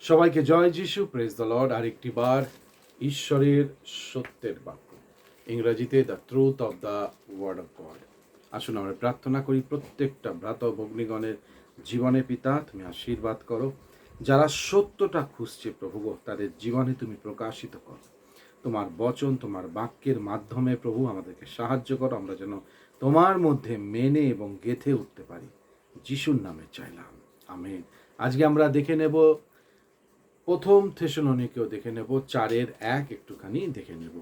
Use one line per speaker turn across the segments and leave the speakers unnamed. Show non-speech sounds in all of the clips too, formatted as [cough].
সবাইকে জয় যিশু praise the Lord আরেকটি বার ঈশ্বরের সত্যের বাক্য। ইংরেজিতে the truth of the word of God আসুন আমরা প্রার্থনা করি প্রত্যেকটা ভ্রাত ভগ্নিগণের জীবনে পিতা, তুমি আশীর্বাদ করো। যারা সত্যটা খুঁজছে প্রভু তাদের জীবনে তুমি প্রকাশিত করো। তোমার বচন, তোমার বাক্যের মাধ্যমে প্রভু আমাদেরকে সাহায্য করো। আমরা যেন তোমার মধ্যে মেনে এবং গেথে উঠতে পারি। যিশুর নামে চাইলাম। আমেন। আজকে আমরা দেখে নেব প্রথম থেসলনিকেও দেখে নেব, চারের এক একটুখানি দেখে নেব।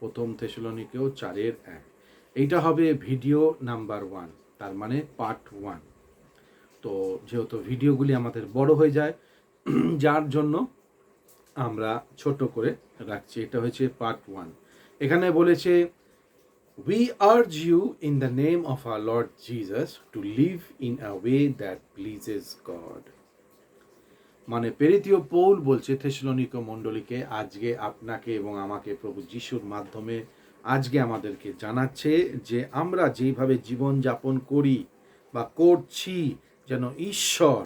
প্রথম থেসলনিকেও চারের এক। এইটা হবে ভিডিও নাম্বার ওয়ান, তার মানে পার্ট ওয়ান। তো যেহেতু ভিডিওগুলি আমাদের বড় হয়ে যায়, [clears throat] যার জন্য আমরা ছোট করে রাখছি, এটা হয়েছে পার্ট ওয়ান। এখানে বলেছে we urge you in the name of our Lord Jesus to live in a way that pleases God মানে পেরিতীয় পৌল বলছে, থেসলনিক মণ্ডলীকে আজকে আপনাকে এবং আমাকে প্রভু যিশুর মাধ্যমে আজকে আমাদেরকে জানাচ্ছে যে আমরা যেইভাবে জীবন যাপন করি বা করছি, যেন ঈশ্বর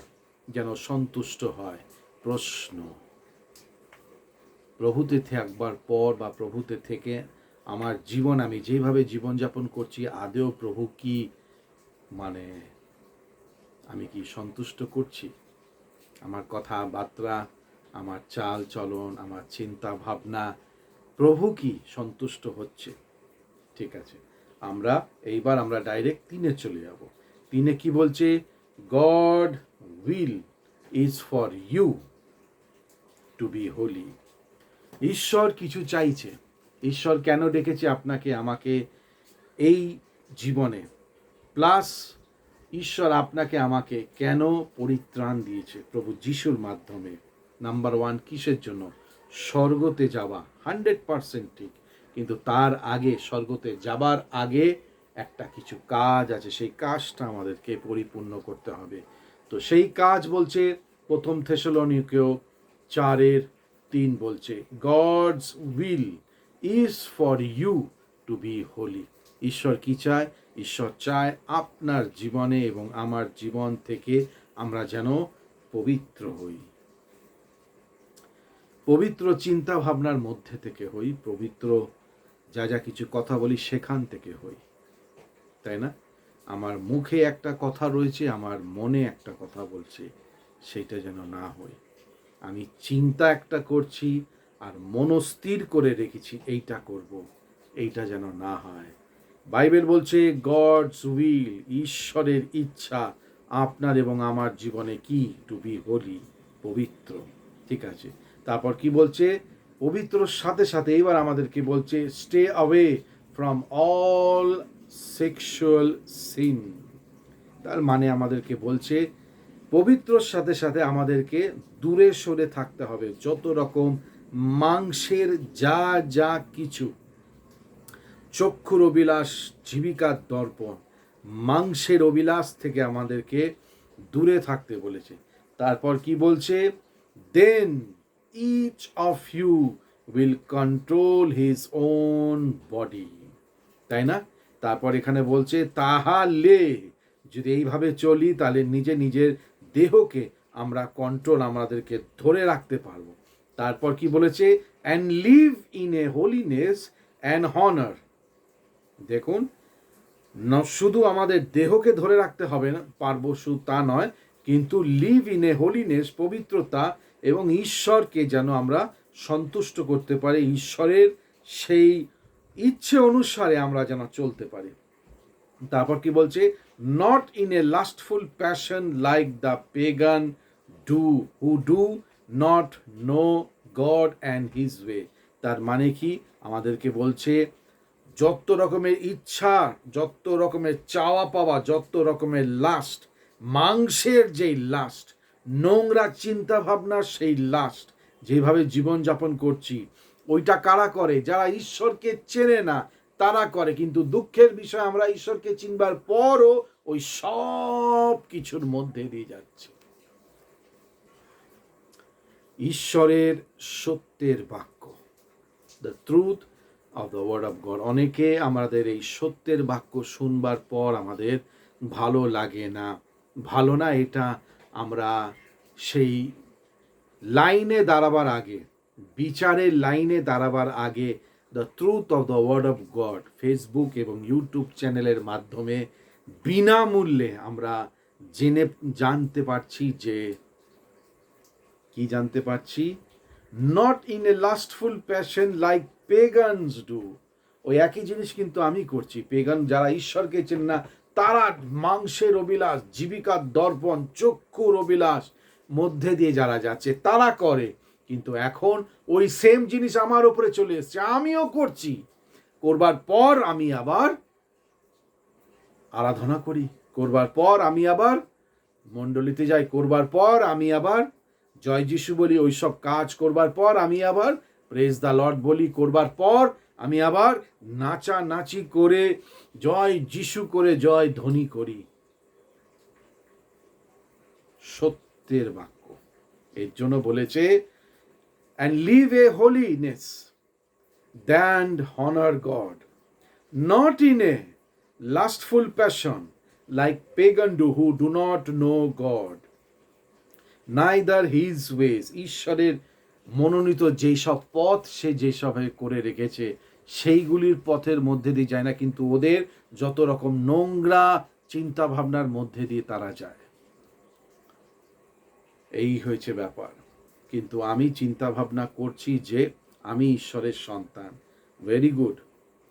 যেন সন্তুষ্ট হয়। প্রশ্ন, প্রভুতে থাকবার পর বা প্রভুতে থেকে আমার জীবন, আমি যেভাবে জীবনযাপন করছি, আদেও প্রভু কি মানে আমি কি সন্তুষ্ট করছি? আমার কথাবার্তা, আমার চাল চলন, আমার চিন্তা ভাবনা প্রভু কি সন্তুষ্ট হচ্ছে? ঠিক আছে, আমরা এইবার আমরা ডাইরেক্ট তিনে চলে যাব। তিনে কি বলছে? God will is for you to be holy ঈশ্বর কিছু চাইছে। ঈশ্বর কেন ডেকেছে আপনাকে, আমাকে এই জীবনে? প্লাস ঈশ্বর আপনাকে আমাকে কেন পরিত্রাণ দিয়েছে? প্রভু যিশুর মাধ্যমে। নাম্বার ওয়ান, কিসের জন্য? স্বর্গতে যাওয়া। হান্ড্রেড পারসেন্ট ঠিক। কিন্তু তার আগে, স্বর্গতে যাবার আগে একটা কিছু কাজ আছে। সেই কাজটা আমাদেরকে পরিপূর্ণ করতে হবে। তো সেই কাজ বলছে, প্রথম থেসলনিকেও চারের তিন বলছে, God's will is for you to be holy. ঈশ্বর কি চায়? ঈশ্বর চায় আপনার জীবনে এবং আমার জীবন থেকে আমরা যেন পবিত্র হই। পবিত্র চিন্তা ভাবনার মধ্যে থেকে হই, পবিত্র যা যা কিছু কথা বলি সেখান থেকে হই। তাই না? আমার মুখে একটা কথা রয়েছে, আমার মনে একটা কথা বলছে, সেটা যেন না হয় আমি চিন্তা একটা করছি আর মনস্থির করে রেখেছি, এইটা করব, এইটা যেন না হয়। বাইবেল বলছে, গডস উইল, ঈশ্বরের ইচ্ছা আপনার এবং আমার জীবনে কি? টু বি হোলি, পবিত্র। ঠিক আছে? তারপর কি বলছে? পবিত্রর সাথে সাথে এবার আমাদেরকে বলছে, stay away from all sexual sin. তার মানে আমাদেরকে বলছে পবিত্রর সাথে সাথে আমাদেরকে দূরে সরে থাকতে হবে। যত রকম মাংসের যা যা কিছু চক্ষুর অবিলাস জীবিকার দর্পণ, মাংসের অবিলাস থেকে আমাদেরকে দূরে থাকতে বলেছে। তারপর কি বলছে? Then each of you will control his own body তাই না? তারপর এখানে বলছে, তাহালে যদি এইভাবে চলি, তাহলে নিজে নিজের দেহকে আমরা কন্ট্রোল আমাদেরকে ধরে রাখতে পারব। তারপর কি বলেছে? And live in a holiness and honour দেখুন শুধু আমাদের দেহকে ধরে রাখতে হবে না, পারব শুধু তা নয়, কিন্তু লিভ ইন এ হোলিনেস পবিত্রতা এবং ঈশ্বরকে যেন আমরা সন্তুষ্ট করতে পারি, ঈশ্বরের সেই ইচ্ছে অনুসারে আমরা যেন চলতে পারি। তারপর কি বলছে? Not in a lustful passion like the pagan do who do not know God and his way তার মানে কি? আমাদেরকে বলছে যত রকমের ইচ্ছা, যত রকমের চাওয়া পাওয়া, যত রকমের লাস্ট মাংসের যেই লাস্ট নোংরা চিন্তা ভাবনার সেই লাস্ট যেভাবে জীবনযাপন করছি, ওইটা কারা করে? যারা ঈশ্বরকে চেনে না, তারা করে। কিন্তু দুঃখের বিষয় আমরা ঈশ্বরকে চিনবার পরও ওই সব কিছুর মধ্যে দিয়ে যাচ্ছে। ঈশ্বরের সত্যের বাক্য the truth of the word of God অনেকে আমাদের এই সত্যের বাক্য শুনবার পর আমাদের ভালো লাগে না। ভালো না এটা আমরা সেই লাইনে দাঁড়াবার আগে, বিচারের লাইনে দাঁড়াবার আগে the truth of the word of God Facebook এবং ইউটিউব চ্যানেলের মাধ্যমে বিনামূল্যে আমরা জেনে, জানতে পারছি যে, কি জানতে পারছি? Not in a lustful passion like pagans do ওই একই জিনিস কিন্তু আমি করছি। পেগান যারা ঈশ্বরকে চেন না, তারা মাংসের অবিলাস জীবিকার দর্পণ, চক্ষুর অবিলাস মধ্যে দিয়ে যারা যাচ্ছে, তারা করে। কিন্তু এখন ওই সেম জিনিস আমার উপরে চলে এসছে, আমিও করছি। করবার পর আমি আবার আরাধনা করি। করবার পর আমি আবার মণ্ডলীতে যাই। করবার পর আমি আবার জয় যিশু বলি, ওইসব কাজ করবার পর আমি আবার প্রেস দ্য লর্ড বলি করবার পর আমি আবার নাচা নাচি করে, জয় যিশু করে, জয় ধ্বনি করি। সত্যের বাক্য। এর জন্য বলেছে and live a holiness and honour God not in a lustful passion like pagan do who do not know God neither his ways ঈশ্বরের মনোনীত যেই সব পথ সে যেসবে করে রেখেছে, সেইগুলির পথের মধ্যে দিয়ে যায় না, কিন্তু ওদের যত রকম নোংরা চিন্তা ভাবনার মধ্যে দিয়ে তারা যায়। এই হয়েছে ব্যাপার। কিন্তু আমি চিন্তা ভাবনা করছি যে আমি ঈশ্বরের সন্তান। ভেরি গুড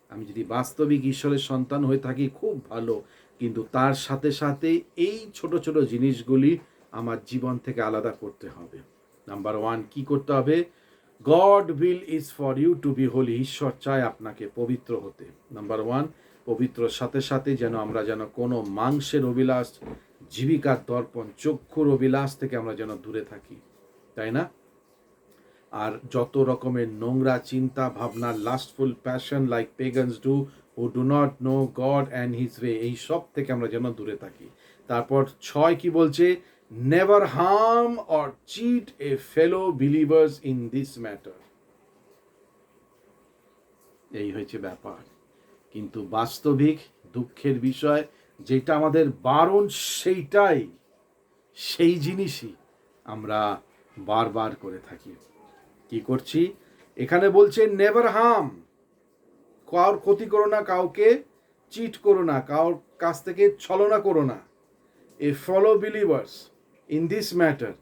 আমি যদি বাস্তবিক ঈশ্বরের সন্তান হয়ে থাকি, খুব ভালো। কিন্তু তার সাথে সাথে এই ছোট ছোট জিনিসগুলি আমার জীবন থেকে আলাদা করতে হবে। নাম্বার ওয়ান কি করতে হবে? God will is for you to be holy ঈশ্বর চায় আপনাকে পবিত্র হতে। নাম্বার ওয়ান পবিত্র সাথে সাথে যেন আমরা যেন কোনো মাংসের অভিলাষ জীবিকার দর্পণ, চক্ষুর অভিলাষ থেকে আমরা যেন দূরে থাকি। তাই না? আর যত রকমের নোংরা চিন্তা, ভাবনা lustful passion like pagans do who do not know God and his way এই সব থেকে আমরা যেন দূরে থাকি। তারপর ছয় কি বলছে? Never harm or cheat a fellow believers in this matter এই হয়েছে ব্যাপার। কিন্তু বাস্তবিক দুঃখের বিষয়, যেটা আমাদের বারণ সেইটাই। সেই জিনিসই আমরা বারবার করে থাকি। কি করছি? এখানে বলছে নেভার হার্ম কার ক্ষতি করো না, কাউকে চিট করো না কার কাছ থেকে ছলনা করো না। A follow believers in this matter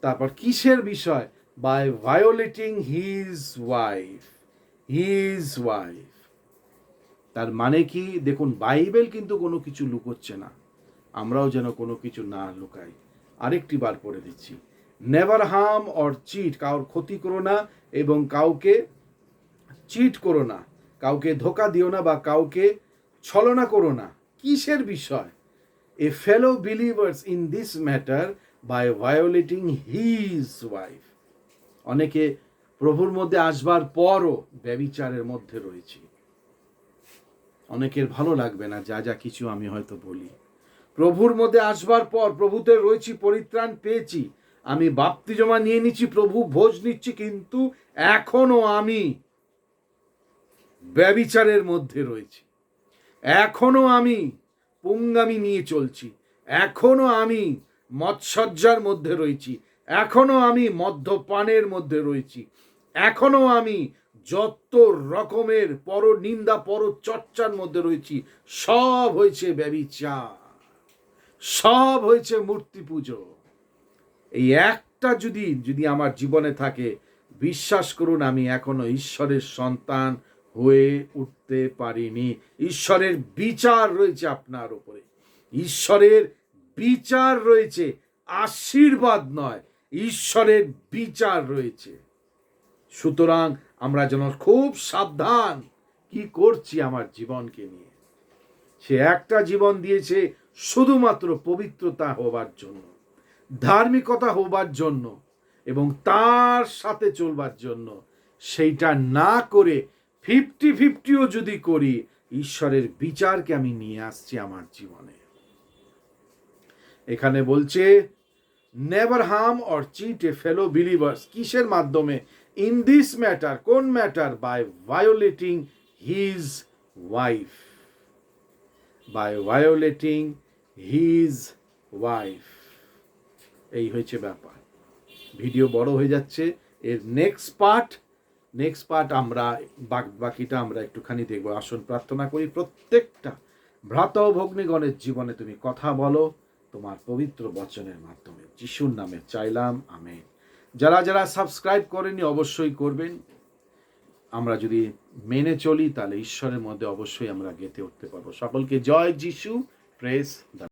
তারপর কিসের বিষয়? By violating his wife his wife তার মানে কি? দেখুন, বাইবেল কিন্তু কোনো কিছু লুকোচ্ছে না। আমরাও যেন কোনো কিছু না লুকাই। আরেকটি বার পড়ে দিচ্ছি। নেভার হার্ম অর চিট কাউর ক্ষতি করো না এবং কাউকে চিট করো না। কাউকে ধোকা দিও না বা কাউকে ছলনা করো না। কিসের বিষয়? A fellow believers in this matter by violating his wife অনেকে প্রভুর মধ্যে আসবার পরও ব্যবিচারের মধ্যে রয়েছে। অনেকের ভালো লাগবে না, যা যা কিছু আমি হয়তো বলি। প্রভুর মধ্যে আসবার পর প্রভুতে রয়েছি, পরিত্রাণ পেয়েছি। আমি বাপ্তি জমা নিয়ে নিচ্ছি, প্রভু ভোজ নিচ্ছি, কিন্তু এখনও আমি ব্যবিচারের মধ্যে রয়েছি। এখনও আমি পুঙ্গামি নিয়ে চলছি। এখনও আমি মৎসজ্জার মধ্যে রয়েছি। এখনও আমি মদ্যপানের মধ্যে রয়েছি। এখনও আমি যত রকমের পর নিন্দা পর চর্চার মধ্যে রয়েছি, সব হয়েছে ব্যবিচার। সব হয়েছে মূর্তি পুজো। এই একটা যদি যদি আমার জীবনে থাকে, বিশ্বাস করুন, আমি এখনও ঈশ্বরের সন্তান হয়ে উঠতে পারিনি। ঈশ্বরের বিচার রয়েছে আপনার উপরে। ঈশ্বরের বিচার রয়েছে, আশীর্বাদ নয়, ঈশ্বরের বিচার রয়েছে। সুতরাং আমরা যেন খুব সাবধান কি করছি আমার জীবনকে নিয়ে। সে একটা জীবন দিয়েছে শুধুমাত্র পবিত্রতা হবার জন্য, ধার্মিকতা হবার জন্য এবং তার সাথে চলবার জন্য। সেইটা না করে ফিফটি ফিফটিও যদি করি, ঈশ্বরের বিচারকে আমি নিয়ে আসছি আমার জীবনে। এখানে বলছে never harm or cheat a fellow believers কিসের মাধ্যমে? ইন দিস ম্যাটার কোন matter by violating his wife by violating his wife এই হয়েছে ব্যাপার। ভিডিও বড় হয়ে যাচ্ছে। এর নেক্সট পার্ট নেক্সট পার্ট আমরা, বাক- বাকিটা আমরা একটুখানি দেখব। আসন প্রার্থনা করি, প্রত্যেকটা ভ্রাত ভগ্নীগণের জীবনে তুমি কথা বলো তোমার পবিত্র বচনের মাধ্যমে। যিশুর নামে চাইলাম আমি যারা যারা সাবস্ক্রাইব করেনি অবশ্যই করবেন। আমরা যদি মেনে চলি, তাহলে ঈশ্বরের মধ্যে অবশ্যই আমরা গেতে উঠতে পারব। সকলকে জয় যিশু, প্রেস